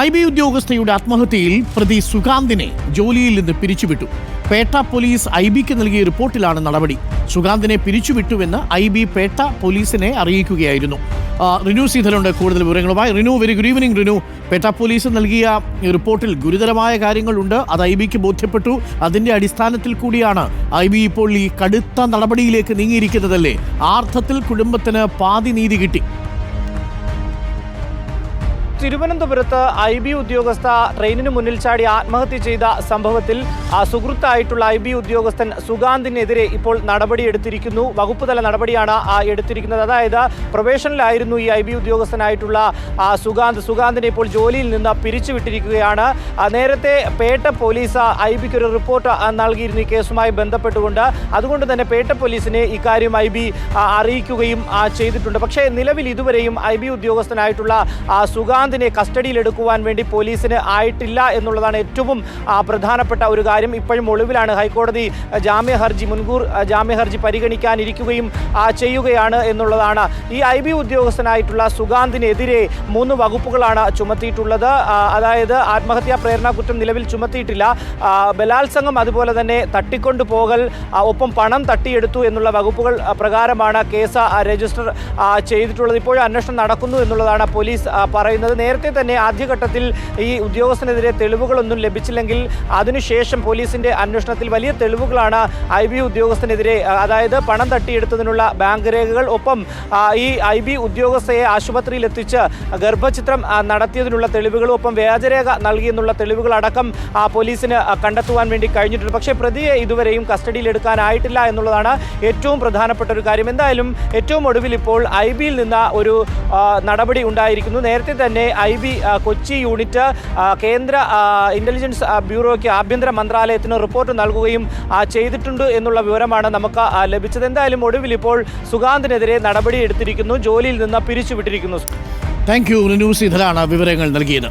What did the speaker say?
I B ഉദ്യോഗസ്ഥയുടെ ആത്മഹത്യയിൽ പ്രതി സുകാന്തിനെ ജോലിയിൽ നിന്ന് പിരിച്ചുവിട്ടു. പേട്ട പോലീസ് ഐ ബിക്ക് നൽകിയ റിപ്പോർട്ടിലാണ് നടപടി. സുകാന്തിനെ പിരിച്ചുവിട്ടുവെന്ന് ഐ ബി പേട്ട പോലീസിനെ അറിയിക്കുകയായിരുന്നു. റിനു സീതലുണ്ട് കൂടുതൽ വിവരങ്ങളുമായി Rinu very good evening Rinu. Pettah police നൽകിയ റിപ്പോർട്ടിൽ ഗുരുതരമായ കാര്യങ്ങളുണ്ട്. അത് ഐ ബിക്ക് ബോധ്യപ്പെട്ടു. അതിന്റെ അടിസ്ഥാനത്തിൽ കൂടിയാണ് ഐ ബി ഇപ്പോൾ ഈ കടുത്ത നടപടിയിലേക്ക് നീങ്ങിയിരിക്കുന്നതല്ലേ? ആർത്ഥത്തിൽ കുടുംബത്തിന് പാതി നീതി കിട്ടി. തിരുവനന്തപുരത്ത് ഐ ബി ഉദ്യോഗസ്ഥ ട്രെയിനിന് മുന്നിൽ ചാടി ആത്മഹത്യ ചെയ്ത സംഭവത്തിൽ സുഹൃത്തായിട്ടുള്ള ഐ ബി ഉദ്യോഗസ്ഥൻ സുഗാന്തിനെതിരെ ഇപ്പോൾ നടപടിയെടുത്തിരിക്കുന്നു. വകുപ്പ് തല നടപടിയാണ് എടുത്തിരിക്കുന്നത്. അതായത് പ്രൊബേഷനിലായിരുന്നു ഈ ഐ ബി ഉദ്യോഗസ്ഥനായിട്ടുള്ള സുഗാന്ത്. സുഗാന്തിനെ ഇപ്പോൾ ജോലിയിൽ നിന്ന് പിരിച്ചുവിട്ടിരിക്കുകയാണ്. നേരത്തെ പേട്ട പോലീസ് ഐ ബിക്ക് ഒരു റിപ്പോർട്ട് നൽകിയിരുന്നു ഈ കേസുമായി ബന്ധപ്പെട്ടുകൊണ്ട്. അതുകൊണ്ട് തന്നെ പേട്ട പോലീസിനെ ഇക്കാര്യം ഐ ബി അറിയിക്കുകയും ചെയ്തിട്ടുണ്ട്. പക്ഷേ നിലവിൽ ഇതുവരെയും ഐ ബി ഉദ്യോഗസ്ഥനായിട്ടുള്ള ആ, സുഗാന്തിനെ കസ്റ്റഡിയിലെടുക്കുവാൻ വേണ്ടി പോലീസിന് ആയിട്ടില്ല എന്നുള്ളതാണ് ഏറ്റവും പ്രധാനപ്പെട്ട ഒരു കാര്യം. ഇപ്പോഴും ഒളിവിലാണ് ഹൈക്കോടതി ജാമ്യ ഹർജി മുൻകൂർ ജാമ്യ ഹർജി പരിഗണിക്കാനിരിക്കുകയും ചെയ്യുകയാണ് എന്നുള്ളതാണ്. ഈ ഐ ബി ഉദ്യോഗസ്ഥനായിട്ടുള്ള സുഗാന്തിനെതിരെ മൂന്ന് വകുപ്പുകളാണ് ചുമത്തിയിട്ടുള്ളത്. അതായത് ആത്മഹത്യാ പ്രേരണ കുറ്റം നിലവിൽ ചുമത്തിയിട്ടില്ല. ബലാത്സംഗം അതുപോലെ തന്നെ തട്ടിക്കൊണ്ടു പോകൽ ഒപ്പം പണം തട്ടിയെടുത്തു എന്നുള്ള വകുപ്പുകൾ പ്രകാരമാണ് കേസ് രജിസ്റ്റർ ചെയ്തിട്ടുള്ളത്. ഇപ്പോഴും അന്വേഷണം നടക്കുന്നു എന്നുള്ളതാണ് പോലീസ് പറയുന്നത്. നേരത്തെ തന്നെ ആദ്യഘട്ടത്തിൽ ഈ ഉദ്യോഗസ്ഥനെതിരെ തെളിവുകളൊന്നും ലഭിച്ചില്ലെങ്കിൽ അതിനുശേഷം പോലീസിന്റെ അന്വേഷണത്തിൽ വലിയ തെളിവുകളാണ് ഐ ബി ഉദ്യോഗസ്ഥനെതിരെ അതായത് പണം തട്ടിയെടുത്തതിനുള്ള ബാങ്ക് രേഖകൾ ഒപ്പം ഈ ഐ ബി ഉദ്യോഗസ്ഥയെ ആശുപത്രിയിൽ എത്തിച്ച് ഗർഭചിത്രം നടത്തിയതിനുള്ള തെളിവുകളും ഒപ്പം വ്യാജരേഖ നൽകിയെന്നുള്ള തെളിവുകളടക്കം പോലീസിന് കണ്ടെത്തുവാൻ വേണ്ടി കഴിഞ്ഞിട്ടുണ്ട്. പക്ഷേ പ്രതിയെ ഇതുവരെയും കസ്റ്റഡിയിലെടുക്കാനായിട്ടില്ല എന്നുള്ളതാണ് ഏറ്റവും പ്രധാനപ്പെട്ട ഒരു കാര്യം. എന്തായാലും ഏറ്റവും ഒടുവിൽ ഇപ്പോൾ ഐ ബിയിൽ നിന്ന് ഒരു നടപടി ഉണ്ടായിരിക്കുന്നു. നേരത്തെ തന്നെ ഐ ബി കൊച്ചി യൂണിറ്റ് കേന്ദ്ര ഇന്റലിജൻസ് ബ്യൂറോയ്ക്ക് ആഭ്യന്തര മന്ത്രാലയത്തിന് റിപ്പോർട്ട് നൽകുകയും ചെയ്തിട്ടുണ്ട് എന്നുള്ള വിവരമാണ് നമുക്ക് ലഭിച്ചത്. എന്തായാലും ഒടുവിൽ ഇപ്പോൾ സുഗാന്തിനെതിരെ നടപടി എടുത്തിരിക്കുന്നു. ജോലിയിൽ നിന്ന് പിരിച്ചുവിട്ടിരിക്കുന്നു. താങ്ക് യു റിനു ഇതാണ് വിവരങ്ങൾ നൽകിയത്.